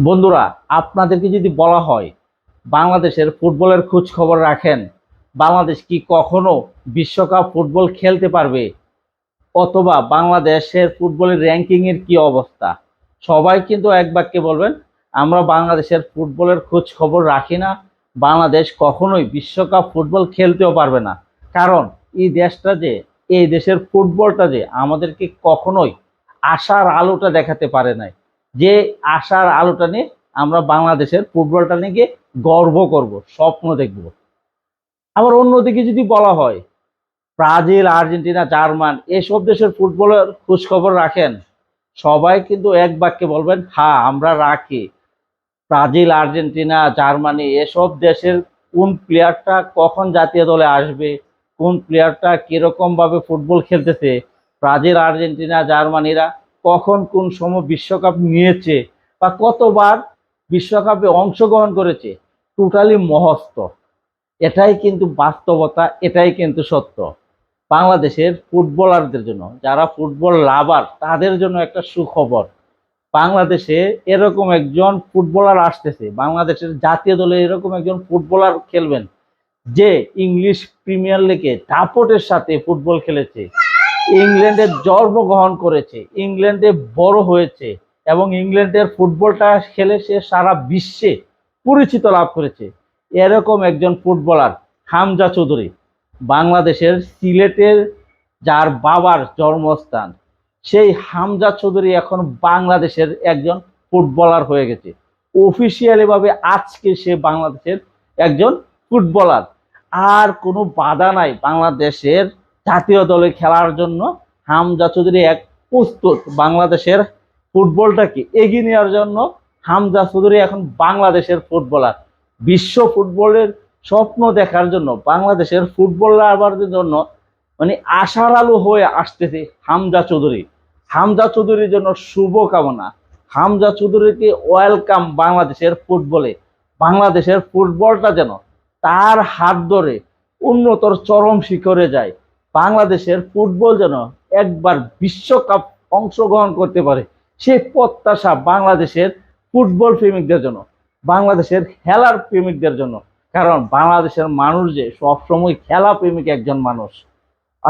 বন্ধুরা, আপনাদেরকে যদি বলা হয় বাংলাদেশের ফুটবলের খোঁজ খবর রাখেন, বাংলাদেশ কি কখনো বিশ্বকাপ ফুটবল খেলতে পারবে? অথবা বাংলাদেশের ফুটবলের র্যাঙ্কিংয়ের কি অবস্থা? সবাই কিন্তু এক বাক্যে বলবেন, আমরা বাংলাদেশের ফুটবলের খোঁজ খবর রাখি না। বাংলাদেশ কখনোই বিশ্বকাপ ফুটবল খেলতেও পারবে না। কারণ, এই দেশটা যে, এই দেশের ফুটবলটা যে, আমাদেরকে কখনোই আশার আলোটা দেখাতে পারে নাই। যে আশার আলোটা নিয়ে আমরা বাংলাদেশের ফুটবলটা নিয়ে গর্ব করব, স্বপ্ন দেখব। আবার অন্যদিকে যদি বলা হয়, ব্রাজিল, আর্জেন্টিনা, জার্মান, এসব দেশের ফুটবলের খোঁজ খবর রাখেন, সবাই কিন্তু এক বাক্যে বলবেন হ্যাঁ আমরা রাখি। ব্রাজিল, আর্জেন্টিনা, জার্মানি, এসব দেশের কোন প্লেয়ারটা কখন জাতীয় দলে আসবে, কোন প্লেয়ারটা কীরকম ভাবে ফুটবল খেলতেছে, ব্রাজিল, আর্জেন্টিনা, জার্মানিরা কখন কোন সময় বিশ্বকাপ নিয়েছে বা কতবার বিশ্বকাপে অংশগ্রহণ করেছে টোটালি মহস্ত। এটাই কিন্তু বাস্তবতা, এটাই কিন্তু সত্য। বাংলাদেশের ফুটবলারদের জন্য, যারা ফুটবল লাভার, তাদের জন্য একটা সুখবর। বাংলাদেশে এরকম একজন ফুটবলার আসতেছে, বাংলাদেশের জাতীয় দলে এরকম একজন ফুটবলার খেলবেন, যে ইংলিশ প্রিমিয়ার লিগে দাপটের সাথে ফুটবল খেলেছে। ইংল্যান্ডে জন্মগ্রহণ করেছে, ইংল্যান্ডে বড় হয়েছে এবং ইংল্যান্ডের ফুটবলটা খেলে সে সারা বিশ্বে পরিচিত লাভ করেছে। এরকম একজন ফুটবলার, হামজা চৌধুরী, বাংলাদেশের সিলেটের যার বাবার জন্মস্থান। সেই হামজা চৌধুরী এখন বাংলাদেশের একজন ফুটবলার হয়ে গেছে। অফিসিয়ালি ভাবে আজকে সে বাংলাদেশের একজন ফুটবলার। আর কোনো বাধা নাই বাংলাদেশের জাতীয় দলে খেলার জন্য হামজা চৌধুরী এক প্রস্তুত। বাংলাদেশের ফুটবলটাকে এগিয়ে নেওয়ার জন্য হামজা চৌধুরী এখন বাংলাদেশের ফুটবলার। বিশ্ব ফুটবলের স্বপ্ন দেখার জন্য, বাংলাদেশের ফুটবলারদের জন্য মানে আশার আলো হয়ে আসতেছে হামজা চৌধুরী। হামজা চৌধুরীর জন্য শুভকামনা। হামজা চৌধুরীকে ওয়েলকাম বাংলাদেশের ফুটবলে। বাংলাদেশের ফুটবলটা যেন তার হাত ধরে উন্নতর চরম শিখরে যায়। বাংলাদেশের ফুটবল যেন একবার বিশ্বকাপ অংশগ্রহণ করতে পারে, সেই প্রত্যাশা বাংলাদেশের ফুটবল প্রেমিকদের জন্য, বাংলাদেশের খেলার প্রেমিকদের জন্য। কারণ বাংলাদেশের মানুষ যে সবসময় খেলা প্রেমিক একজন মানুষ।